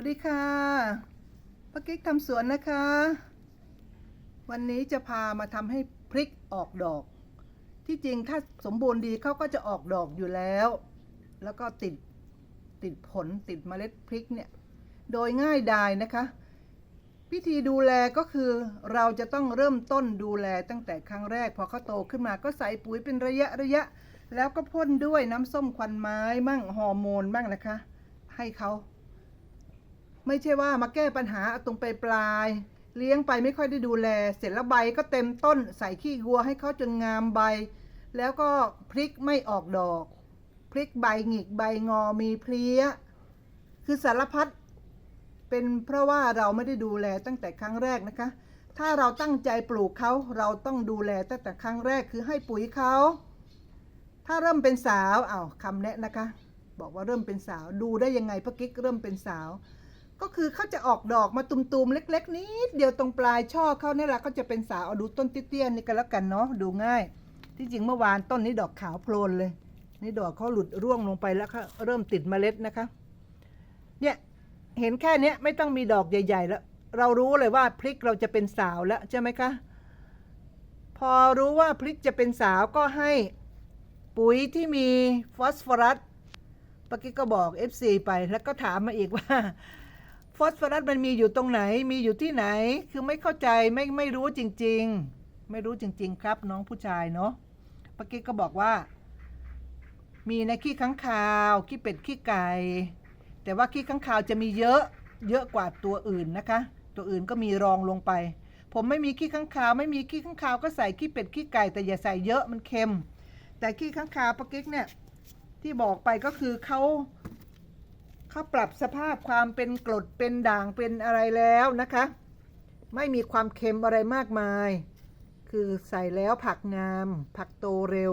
วัสดีค่ะป้ากิ๊กทำสวนนะคะ วันนี้จะพามาทำให้พริกออกดอก ที่จริงถ้าสมบูรณ์ดีเขาก็จะออกดอกอยู่แล้ว แล้วก็ติดติดผลติดเมล็ดพริกเนี่ย โดยง่ายดายนะคะวิธีดูแลก็คือเราจะต้องเริ่มต้นดูแลตั้งแต่ครั้งแรก พอเขาโตขึ้นมาก็ใส่ปุ๋ยเป็นระยะระยะ แล้วก็พ่นด้วยน้ำส้มควันไม้บ้างฮอร์โมนบ้างนะคะ ให้เขา ไม่ใช่ว่ามาแก้ปัญหาตรงไปปลาย เลี้ยงไปไม่ค่อยได้ดูแล เสร็จแล้วใบก็เต็มต้นใส่ขี้วัวให้เขาจนงามใบ แล้วก็พริกไม่ออกดอกพริกใบหงิกใบงอมีเพลี้ย คือสารพัดเป็นเพราะว่าเราไม่ได้ดูแลตั้งแต่ครั้งแรกนะคะ ถ้าเราตั้งใจปลูกเขาเราต้องดูแลตั้งแต่ครั้งแรกคือให้ปุ๋ยเขาถ้าเริ่มเป็นสาวอ้าวคำแนะนะคะ บอกว่าเริ่มเป็นสาวดูได้ยังไงพะกิ๊กเริ่มเป็นสาว ก็คือเขาจะออกดอกมาตุมๆเล็ก ๆ นิดเดียวตรงปลายช่อเขาเนี่ยแหละก็จะเป็นสาวเอาดูต้นเตี้ยๆนี่กันแล้วกันเนาะดูง่าย ที่จริงเมื่อวานต้นนี้ดอกขาวโพลนเลย นี่ดอกเขาหลุดร่วงลงไปแล้วเขาเริ่มติดเมล็ดนะคะ เนี่ยเห็นแค่นี้ไม่ต้องมีดอกใหญ่ ๆ แล้ว เรารู้เลยว่าพริกเราจะเป็นสาวแล้วใช่ไหมคะพอรู้ว่าพริกจะเป็นสาวก็ให้ปุ๋ยที่มีฟอสฟอรัสปกี้ก็บอก FC ไปแล้วก็ถามมาอีกว่า ฟอสฟอรัสมันมีอยู่ตรงไหน มีอยู่ที่ไหน คือไม่เข้าใจไม่ไม่รู้จริง ๆ ไม่รู้จริง ๆ ครับน้องผู้ชายเนาะปกี้ก็บอกว่า มีในขี้ค้างคาว ขี้เป็ดขี้ไก่ แต่ว่าขี้ค้างคาวจะมีเยอะเยอะกว่าตัวอื่นนะคะ ตัวอื่นก็มีรองลงไป ผมไม่มีขี้ค้างคาว ไม่มีขี้ค้างคาวก็ใส่ขี้เป็ดขี้ไก่แต่อย่าใส่เยอะมันเค็ม แต่ขี้ค้างคาวปกิ๊กเนี่ยที่บอกไปก็คือเขา เขาปรับสภาพความเป็นกรดเป็นด่างเป็นอะไรแล้วนะคะ ไม่มีความเค็มอะไรมากมาย คือใส่แล้วผักงาม ผักโตเร็ว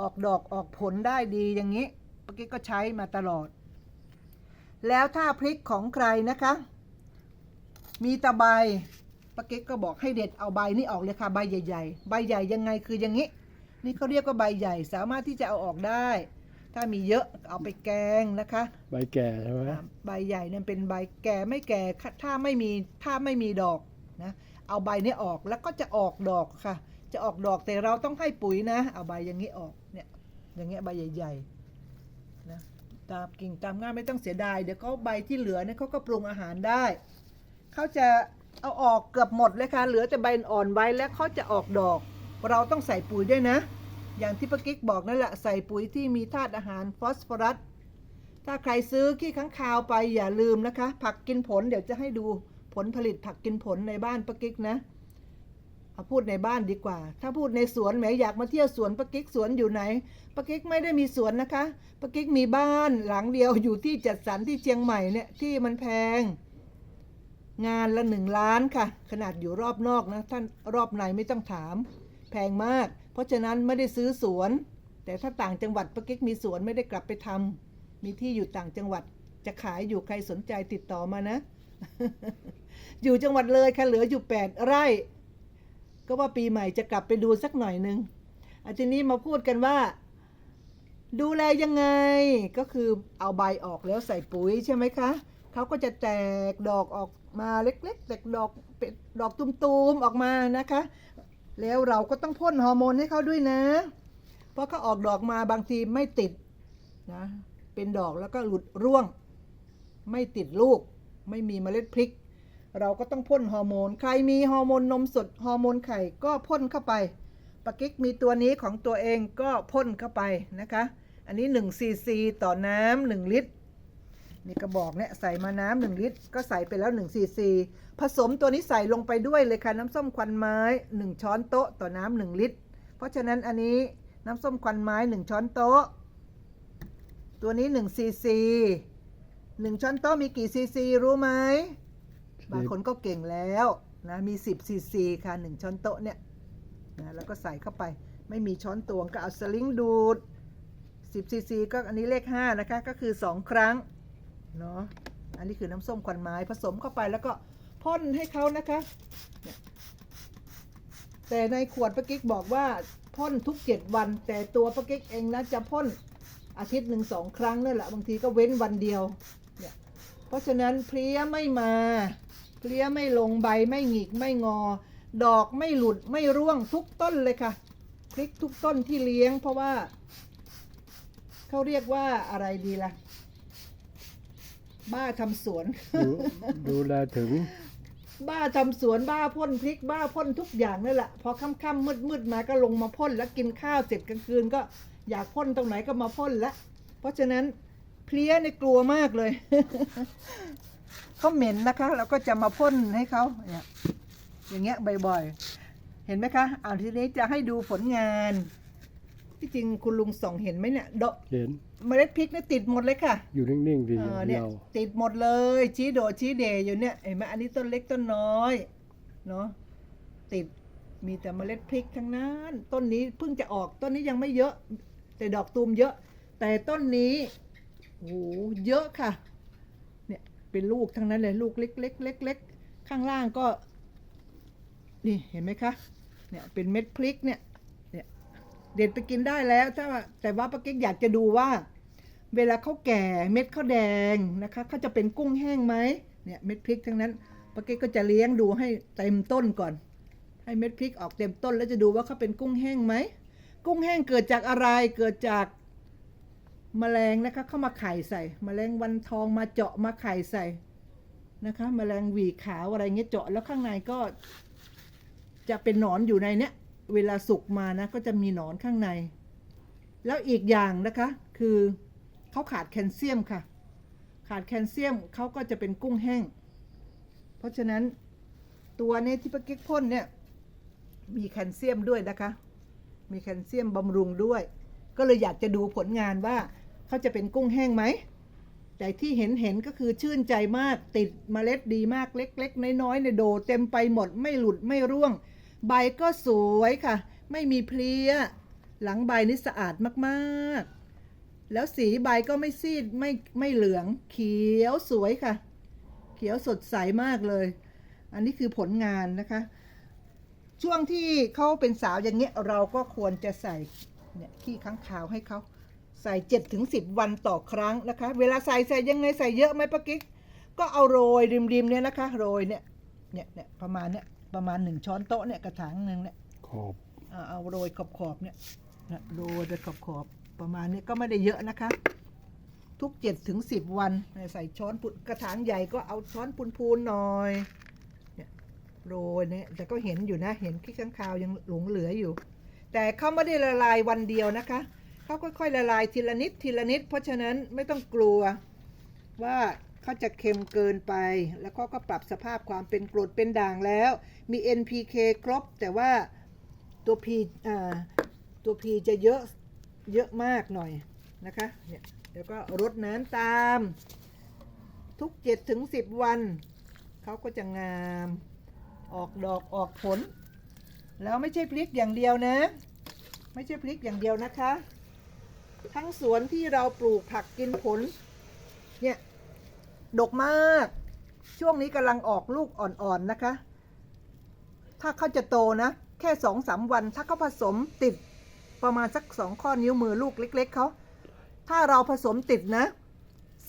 ออกดอกออกผลได้ดีอย่างนี้ปกิ๊กก็ใช้มาตลอด แล้วถ้าพริกของใครนะคะ มีตะใบปกิ๊กก็บอกให้เด็ดเอาใบนี่ออกเลยค่ะใบใหญ่ ๆ ใบใหญ่ยังไงคืออย่างนี้ นี่เขาเรียกว่าใบใหญ่สามารถที่จะเอาออกได้ ถ้ามีเยอะเอาไปแกงนะคะใบแก่ใช่ไหมอ่าใบใหญ่เนี่ยเป็นใบแก่ไม่แก่ถ้าไม่มีถ้าไม่มีดอกนะเอาใบนี้ออกแล้วก็จะออกดอกค่ะ จะออกดอกแต่เราต้องให้ปุ๋ยนะ เอาใบอย่างนี้ออกเนี่ยอย่างเงี้ยใบใหญ่ๆนะตามกิ่งตามง่ามไม่ต้องเสียดายเดี๋ยวเขาใบที่เหลือเนี่ยเขาก็ปรุงอาหารได้เขาจะเอาออกเกือบหมดเลยค่ะเหลือแต่ใบอ่อนไว้แล้วเขาจะออกดอก เราต้องใส่ปุ๋ยด้วยนะ อย่างที่ป้ากิ๊กบอกนั่นแหละใส่ปุ๋ยที่มีธาตุอาหารฟอสฟอรัส ถ้าใครซื้อขี้ค้างคาวไปอย่าลืมนะคะ ผักกินผลเดี๋ยวจะให้ดูผลผลิตผักกินผลในบ้านป้ากิ๊กนะเอาพูดในบ้านดีกว่า ถ้าพูดในสวนแหมอยากมาเที่ยวสวนป้ากิ๊กสวนอยู่ไหนป้ากิ๊กไม่ได้มีสวนนะคะป้ากิ๊กมีบ้านหลังเดียวอยู่ที่จัดสรรที่เชียงใหม่เนี่ยที่มันแพง งานละหนึ่งล้านค่ะ ขนาดอยู่รอบนอกนะท่านรอบในไม่ต้องถาม แพงมาก เพราะฉะนั้นไม่ได้ซื้อสวน แต่ถ้าต่างจังหวัดป้ากิ๊กมีสวนไม่ได้กลับไปทำมีที่อยู่ต่างจังหวัดจะขายอยู่ใครสนใจติดต่อมานะ อยู่จังหวัดเลยค่ะเหลืออยู่แปดไร่ ก็ว่าปีใหม่จะกลับไปดูสักหน่อยหนึ่งอาทีนี้มาพูดกันว่า ดูแลยังไงก็คือเอาใบออกแล้วใส่ปุ๋ยใช่ไหมคะเขาก็จะแตกดอกออกมาเล็กๆแตกดอกเป็นดอกตุ้มๆออกมานะคะ แล้วเราก็ต้องพ่นฮอร์โมนให้เขาด้วยนะ เพราะเขาออกดอกมาบางทีไม่ติดนะ เป็นดอกแล้วก็หลุดร่วง ไม่ติดลูก ไม่มีเมล็ดพริก เราก็ต้องพ่นฮอร์โมน ใครมีฮอร์โมนนมสดฮอร์โมนไข่ก็พ่นเข้าไปปากิ๊กมีตัวนี้ของตัวเองก็พ่นเข้าไปนะคะ อันนี้1ซีซีต่อน้ำ1ลิตร นี่กระบอกเนี่ยใส่มาน้ำหนึ่งลิตร ก็ใส่ไปแล้ว1ซีซีผสมตัวนี้ใส่ลงไปด้วยเลยค่ะ น้ำส้มควันไม้ 1 ช้อนโต๊ะต่อน้ำหนึ่งลิตร เพราะฉะนั้นอันนี้น้ำส้มควันไม้ 1 ช้อนโต๊ะ ตัวนี้1ซีซี1ช้อนโต๊ะมีกี่ซีซีรู้ไหมบางคนก็เก่งแล้วนะมี 10ซีซีค่ะ 1 ช้อนโต๊ะเนี่ยนะแล้วก็ใส่เข้าไปไม่มีช้อนตวงก็เอาสลิงดูด 10ซีซีก็อันนี้เลข 5 นะคะ ก็คือ 2 ครั้ง เนาะอันนี้คือน้ำส้มควันไม้ผสมเข้าไปแล้วก็พ่นให้เขานะคะแต่ในขวดป้ากิ๊กบอกว่าพ่นทุกเจ็ดวัน แต่ตัวป้ากิ๊กเองนะจะพ่นอาทิตย์หนึ่งสองครั้งนั่นแหละบางทีก็เว้นวันเดียวเนี่ยเพราะฉะนั้นเพลี้ยไม่มาเพลี้ยไม่ลงใบไม่หงิกไม่งอ ดอกไม่หลุดไม่ร่วงทุกต้นเลยค่ะพริกทุกต้นที่เลี้ยงเพราะว่าเขาเรียกว่าอะไรดีล่ะ บ้าทำสวน ดูดูแลถึง บ้าทำสวนบ้าพ่นพริกบ้าพ่นทุกอย่างนั่นแหละพอค่ำๆมืดๆมาก็ลงมาพ่นแล้วกินข้าวเสร็จกลางคืนก็อยากพ่นตรงไหนก็มาพ่นละ เพราะฉะนั้นเพลี้ยในยกลัวมากเลย เขาเหม็นนะคะ เราก็จะมาพ่นให้เขาเนี่ยอย่างเงี้ยบ่อยๆ เห็นไหมคะอ่าทีนี้จะให้ดูผลงาน ที่จริงคุณลุงส่องเห็นไหมเนี่ยดอกเห็น เมล็ดพริกเนี่ยติดหมดเลยค่ะอยู่นิ่งๆดีเออเนี่ยเราติดหมดเลย ชี้โดดชี้เดอยู่เนี่ยเห็นไหมอันนี้ต้นเล็กต้นน้อยเนาะติดมีแต่เมล็ดพริกทั้งนั้น ต้นนี้เพิ่งจะออกต้นนี้ยังไม่เยอะ แต่ดอกตูมเยอะ แต่ต้นนี้โอ้โหเยอะค่ะ เนี่ยเป็นลูกทั้งนั้นเลยลูกเล็กเล็กเล็กเล็กข้างล่างก็ นี่เห็นไหมคะเนี่ยเป็นเม็ดพริกเนี่ยเนี่ย เด็ดไปกินได้แล้วถ้าแต่ว่าป้าเก๊กอยากจะดูว่า เวลาเขาแก่เม็ดเขาแดงนะคะเขาจะเป็นกุ้งแห้งไหมเนี่ยเม็ดพริกทั้งนั้นป้าเก๊กก็จะเลี้ยงดูให้เต็มต้นก่อน ให้เม็ดพริกออกเต็มต้น แล้วจะดูว่าเขาเป็นกุ้งแห้งไหมกุ้งแห้งเกิดจากอะไรเกิดจากแมลงนะคะเข้ามาไข่ใส่แมลงวันทองมาเจาะมาไข่ใส่นะคะแมลงหวีขาวอะไรเงี้ยเจาะแล้วข้างในก็จะเป็นหนอนอยู่ในเนี้ย เวลาสุกมานะก็จะมีหนอนข้างใน แล้วอีกอย่างนะคะคือเขาขาดแคลเซียมค่ะ ขาดแคลเซียมเขาก็จะเป็นกุ้งแห้ง เพราะฉะนั้นตัวเนี้ที่ป้ากิ๊กพ่นเนี่ยมีแคลเซียมด้วยนะคะ มีแคลเซียมบำรุงด้วย ก็เลยอยากจะดูผลงานว่าเขาจะเป็นกุ้งแห้งไหม แต่ที่เห็นเห็นก็คือชื่นใจมากติดเมล็ดดีมากเล็ก ๆ น้อยๆในโดเต็มไปหมดไม่หลุดไม่ร่วง ใบก็สวยค่ะ ไม่มีเพลี้ย หลังใบนี่สะอาดมากๆ แล้วสีใบก็ไม่ซีดไม่ไม่เหลือง เขียวสวยค่ะ เขียวสดใสมากเลย อันนี้คือผลงานนะคะ ช่วงที่เขาเป็นสาวอย่างเงี้ยเราก็ควรจะใส่เนี่ยขี้ค้างคาวให้เขาใส่เจ็ดถึงสิบวันต่อครั้งนะคะ เวลาใส่ใส่ยังไงใส่เยอะไหมป้ากิ๊กก็เอาโรยริมๆเนี่ยนะคะ โรยเนี่ยเนี่ยเนี่ยประมาณเนี่ย ประมาณหนึ่งช้อนโต๊ะเนี่ยกระถางหนึ่งเนี่ยขอบอ่าเอาโรยขอบขอบๆเนี่ยนะโรยไปขอบขอบๆประมาณนี้ก็ไม่ได้เยอะนะคะ ทุกเจ็ดถึงสิบวันใส่ช้อนปุกระถางใหญ่ก็เอาช้อนพูนๆหน่อยเนี่ยโรยเนี่ยแต่ก็เห็นอยู่นะเห็นขี้ข้างคาวยังหลงเหลืออยู่ แต่เขาไม่ได้ละลายวันเดียวนะคะเขาค่อยๆละลายทีละนิดทีละนิด เพราะฉะนั้นไม่ต้องกลัวว่า เขาจะเค็มเกินไป แล้วก็ก็ปรับสภาพความเป็นกรดเป็นด่างแล้ว มี NPK ครบ แต่ว่าตัว P อ่าตัว P จะเยอะเยอะมากหน่อยนะคะเนี่ยเดี๋ยวก็รดน้ำตาม ทุก7ถึง10 วัน เขาก็จะงาม ออกดอกออกผล แล้วไม่ใช่พริกอย่างเดียวนะ ไม่ใช่พริกอย่างเดียวนะคะ ทั้งสวนที่เราปลูกผักกินผลเนี่ย ดกมาก ช่วงนี้กำลังออกลูกอ่อนๆนะคะ ถ้าเขาจะโตนะ แค่สองสามวัน ถ้าเขาผสมติดประมาณสักสองข้อนิ้วมือลูกเล็ก ๆเขาถ้าเราผสมติดนะ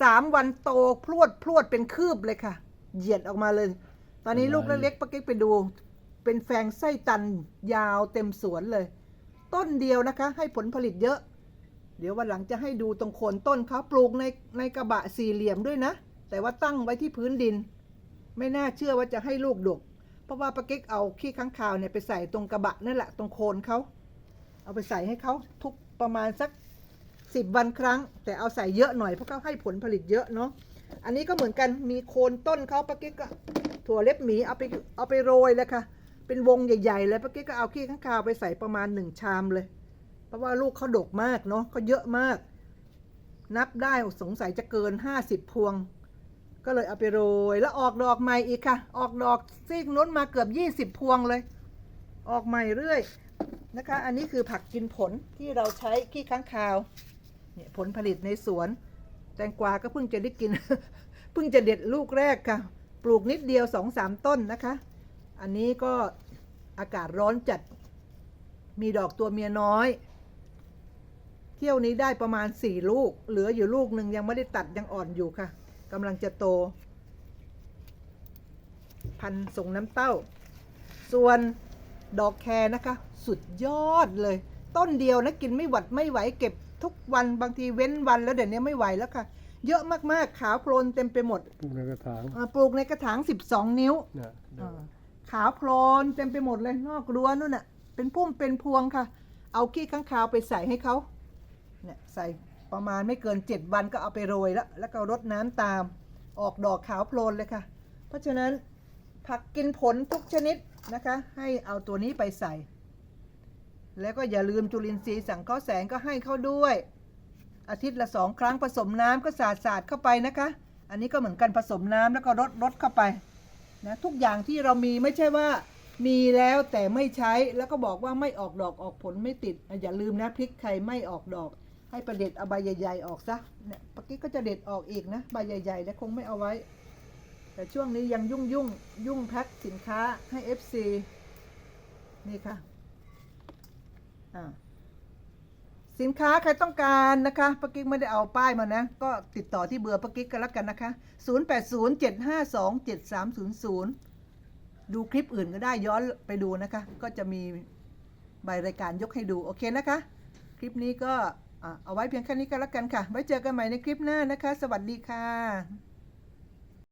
สามวันโตพรวดพรวดเป็นคืบเลยค่ะ เหยียดออกมาเลย ตอนนี้ลูกเล็กๆปกิ๊กไปดู เป็นแฟงไส้ตันยาวเต็มสวนเลย ต้นเดียวนะคะ ให้ผลผลิตเยอะ เดี๋ยววันหลังจะให้ดูตรงโคนต้นเขาปลูกในในกระบะสี่เหลี่ยมด้วยนะ แต่ว่าตั้งไว้ที่พื้นดิน ไม่น่าเชื่อว่าจะให้ลูกดก เพราะว่าป้ากิ๊กเอาขี้ค้างคาวเนี่ยไปใส่ตรงกระบะนั่นแหละตรงโคนเขาเอาไปใส่ให้เขาทุกประมาณสักสิบวันครั้ง แต่เอาใส่เยอะหน่อยเพราะเขาให้ผลผลิตเยอะเนาะอันนี้ก็เหมือนกันมีโคนต้นเขาป้ากิ๊กก็ถั่วเล็บหมีเอาไปเอาไปโรยเลยค่ะเป็นวงใหญ่ๆเลยป้ากิ๊กก็เอาขี้ค้างคาวไปใส่ประมาณหนึ่งชามเลย เพราะว่าลูกเขาดกมากเนาะเขาเยอะมาก นับได้สงสัยจะเกินห้าสิบพวง ก็เลยเอาไปโรยแล้วออกดอกใหม่อีกค่ะ ออกดอกซีกนู้นมาเกือบยี่สิบพวงเลย ออกใหม่เรื่อยนะคะ อันนี้คือผักกินผลที่เราใช้ขี้ค้างคาวเนี่ยผลผลิตในสวน แตงกวาก็เพิ่งจะได้กิน เพิ่งจะเด็ดลูกแรกค่ะ ปลูกนิดเดียวสองสามต้นนะคะ อันนี้ก็อากาศร้อนจัด มีดอกตัวเมียน้อย เที่ยวนี้ได้ประมาณสี่ลูก เหลืออยู่ลูกหนึ่งยังไม่ได้ตัดยังอ่อนอยู่ค่ะ กำลังจะโต พันธุ์ส่งน้ำเต้า ส่วนดอกแครนะคะ สุดยอดเลย ต้นเดียวนะกินไม่หวัดไม่ไหวเก็บทุกวันบางทีเว้นวันแล้วเดี๋ยวนี้ไม่ไหวแล้วค่ะ เยอะมากๆ ขาวโพลนเต็มไปหมดปลูกในกระถางอ่าปลูกในกระถาง 12 นิ้วนะอ่าขาวโพลนเต็มไปหมดเลยนอกรั้วนู่นน่ะ เป็นพุ่มเป็นพวงค่ะ เอาขี้ข้างคาวไปใส่ให้เขาเนี่ยใส่ ประมาณไม่เกิน 7 วันก็เอาไปโรยแล้ว แล้วก็รดน้ำตามออกดอกขาวโพลนเลยค่ะ เพราะฉะนั้นผักกินผลทุกชนิดนะคะ ให้เอาตัวนี้ไปใส่ แล้วก็อย่าลืมจุลินทรีย์สังเคราะห์แสงก็ให้เข้าด้วย อาทิตย์ละสองครั้งผสมน้ำก็สาดสาดเข้าไปนะคะ อันนี้ก็เหมือนกันผสมน้ำแล้วก็รดรดเข้าไปนะทุกอย่างที่เรามีไม่ใช่ว่ามีแล้วแต่ไม่ใช้แล้วก็บอกว่าไม่ออกดอกออกผลไม่ติดอะอย่าลืมนะพริกไทยไม่ออกดอก ให้ประเด็ดเอาใบใหญ่ ๆ ออกซะเนี่ยปกี้ก็จะเด็ดออกอีกนะใบใหญ่ๆแล้วคงไม่เอาไว้ แต่ช่วงนี้ยังยุ่งยุ่งๆยุ่งแพ็คสินค้าให้ FC นี่ค่ะอ่าสินค้าใครต้องการนะคะปกิ๊กไม่ได้เอาป้ายมานะ ก็ติดต่อที่เบอร์ปกิ๊กกันแล้วกันนะคะ 0807527300 ดูคลิปอื่นก็ได้ย้อนไปดูนะคะ ก็จะมีใบรายการยกให้ดู โอเคนะคะ คลิปนี้ก็ เอาไว้เพียงแค่นี้ก็แล้วกันค่ะ ไว้เจอกันใหม่ในคลิปหน้านะคะ สวัสดีค่ะ